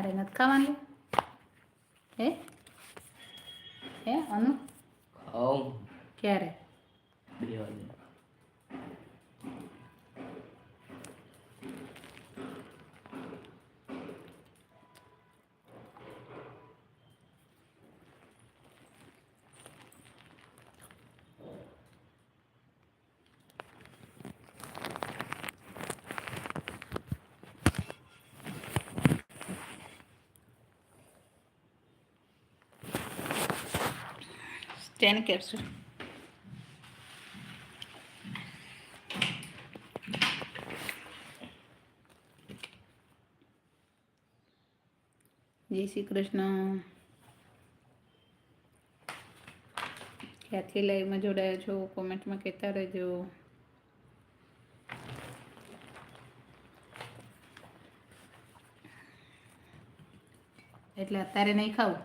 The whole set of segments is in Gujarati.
તારે નથી ખાવાનું હે હે અનુ ક્યારે બે વાગે ટેન કેપ્સ્યુલ જય શ્રી કૃષ્ણ ક્યાંથી લાઈવમાં જોડાયા છો? કોમેન્ટમાં કહેતા રહેજો. એટલે અત્યારે નહીં ખાવું?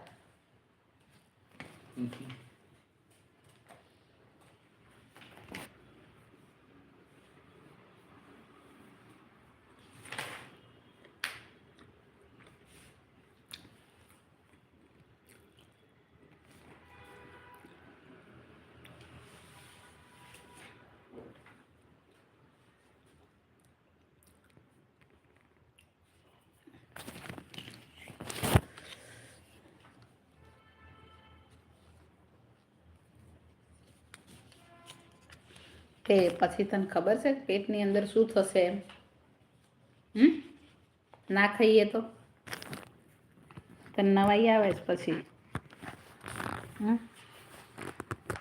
કે પછી તને ખબર છે પેટની અંદર શું થશે એમ? હમ? ના ખાઈએ તો? તને નવાઈ આવે જ પછી? હમ?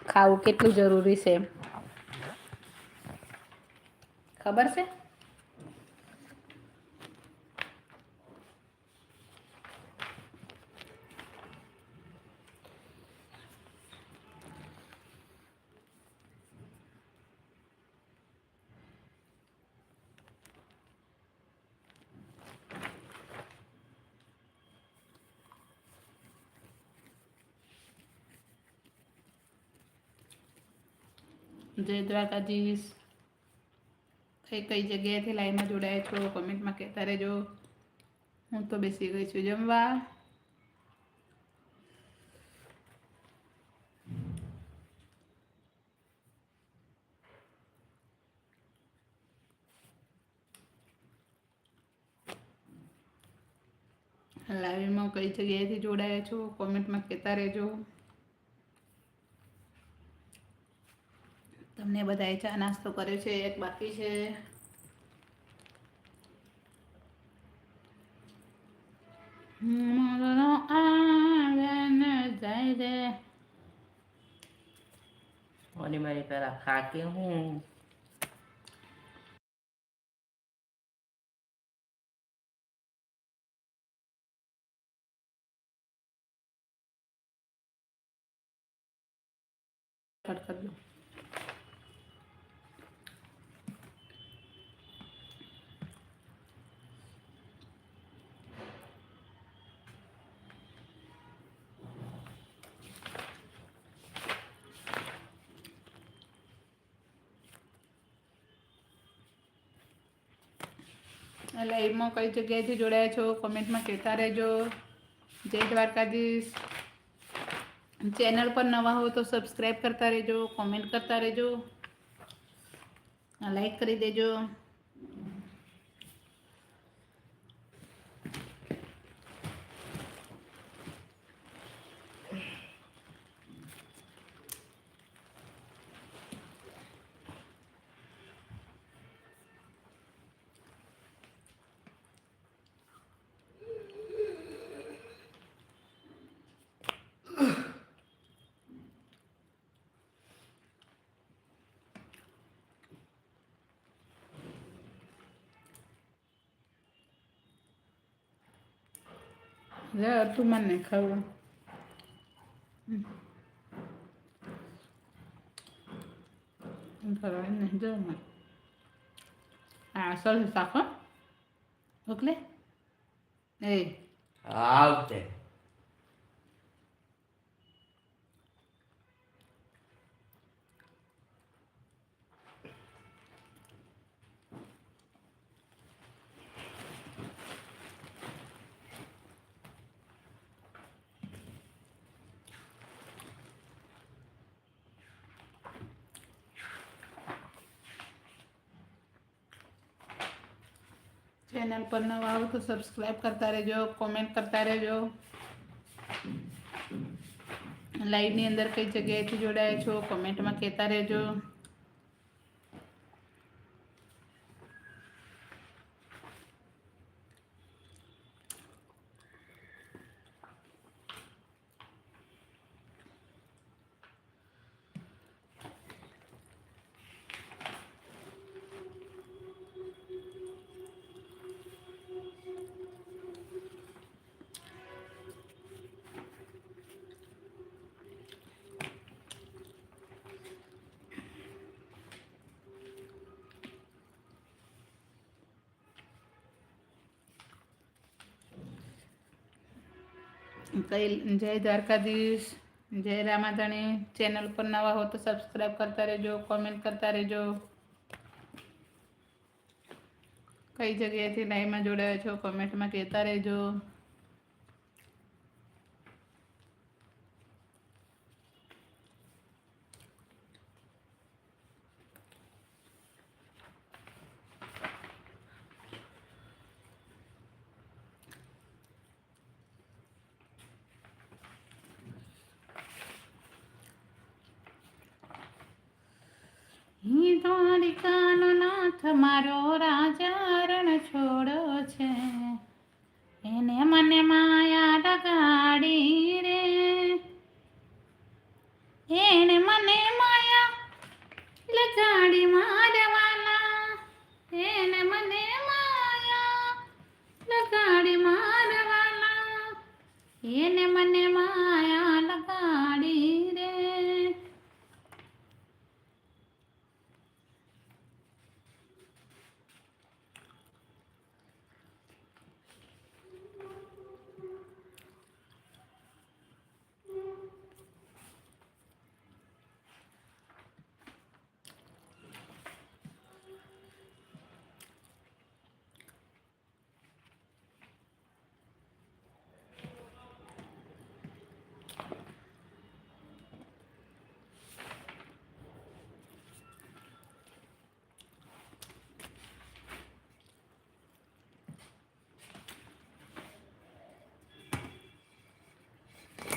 ખાવું કેટલું જરૂરી છે ખબર છે? જય દ્વારકાધીશ. કઈ કઈ જગ્યાએથી લાઈનમાં જોડાયા છો? કોમેન્ટમાં કહેતા રહેજો. હું તો બેસી ગઈ છું જમવા. લાઈવમાં કઈ જગ્યાએથી જોડાયા છો? કોમેન્ટમાં કહેતા રહેજો. તમને બધાએ ચા નાસ્તો કર્યો છે એક બાકી છે. મરણો આવે જાય રે. ઓની મારી પેલા ખાકે હું. કટ કરી દો એમાં કઈ જગ્યાએથી જોડાયા છો? કોમેન્ટમાં કહેતા રહેજો. જય દ્વારકાધીશ. ચેનલ પર નવા હો તો સબસ્ક્રાઈબ કરતા રહેજો કોમેન્ટ કરતા રહેજો. લાઈક કરી દેજો. લે તું મને ખાવું ફરવાની નહીં જવું મને આ અસલ શાક હો ચેનલ પર નવા આવો તો સબસ્ક્રાઈબ કરતા રહેજો કોમેન્ટ કરતા રહેજો. લાઈવની અંદર કઈ જગ્યાએથી જોડાયા છો કોમેન્ટમાં કહેતા રહેજો. કઈ જય દ્વારકાધીશ, જય રામાધણી. ચેનલ પર નવા હો તો સબસ્ક્રાઈબ કરતા રહેજો કોમેન્ટ કરતા રહેજો. કઈ જગ્યાએથી લાઈવમાં જોડાયા છો કોમેન્ટમાં કહેતા રહેજો હી દ્વારિકાનો નાથ મારો રાજા રણ છોડો છે. એને મને માયા લગાડી રે. એને મને માયા લગાડી મારવાના એને મને માયા લગાડી મારવાના એને મને માયા લગાડી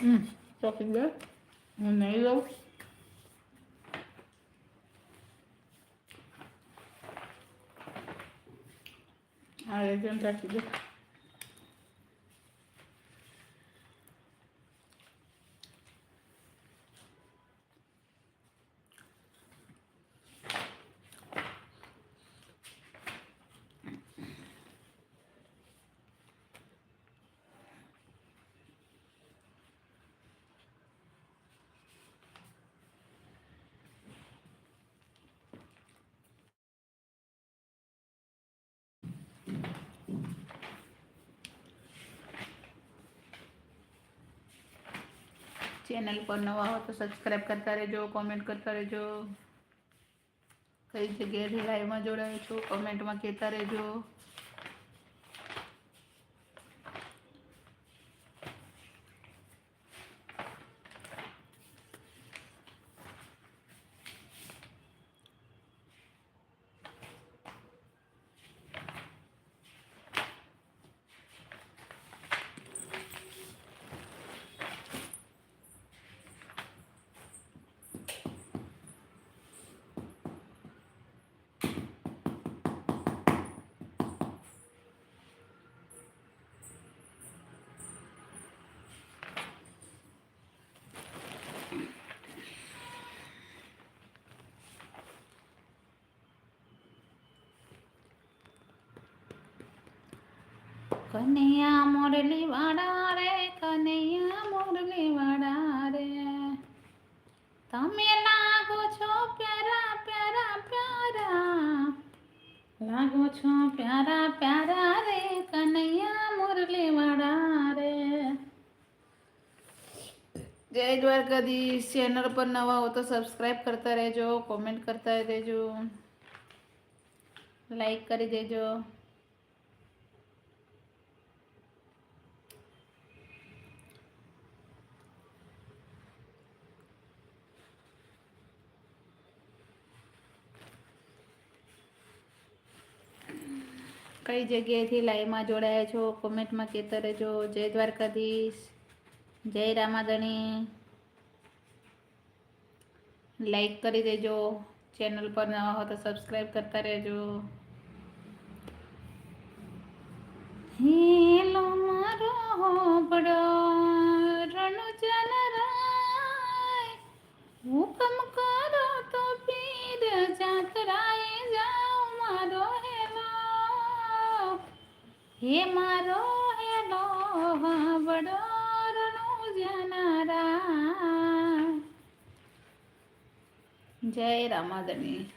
રે હમ ચોકી દે હું નહીં લઉં આ ચેનલ પર નવા હો તો સબસ્ક્રાઈબ કરતા રહેજો કોમેન્ટ કરતા રહેજો. કઈ જગ્યાએથી લાઈવમાં જોડાયો છો કોમેન્ટમાં કહેતા રહેજો. કનૈયા મોરલી વાળા રે, કનૈયા મોરલી વાળા રે. તમે લાગો છો પ્યારા પ્યારા પ્યારા. લાગો છો પ્યારા પ્યારા રે, કનૈયા મુરલી વાળા રે. જય દ્વારકાધીશ. ચેનલ પર નવા હો તો સબસ્ક્રાઈબ કરતા રહેજો કોમેન્ટ કરતા રહેજો. લાઈક કરી દેજો. કઈ જગ્યાએથી લાઈવમાં જોડાયા છો? કોમેન્ટમાં કહેતા રહેજો. જય દ્વારકાધીશ. જય રામાધણી. લાઈક કરી દેજો. ચેનલ પર નવા હો તો સબસ્ક્રાઈબ કરતા રહેજો. હેલો, મારો બડો ચાલ રાય. હુકમ કરો તો પીર જાતરાએ હે મારો હેલો બડો જનારા. જય રામાધણી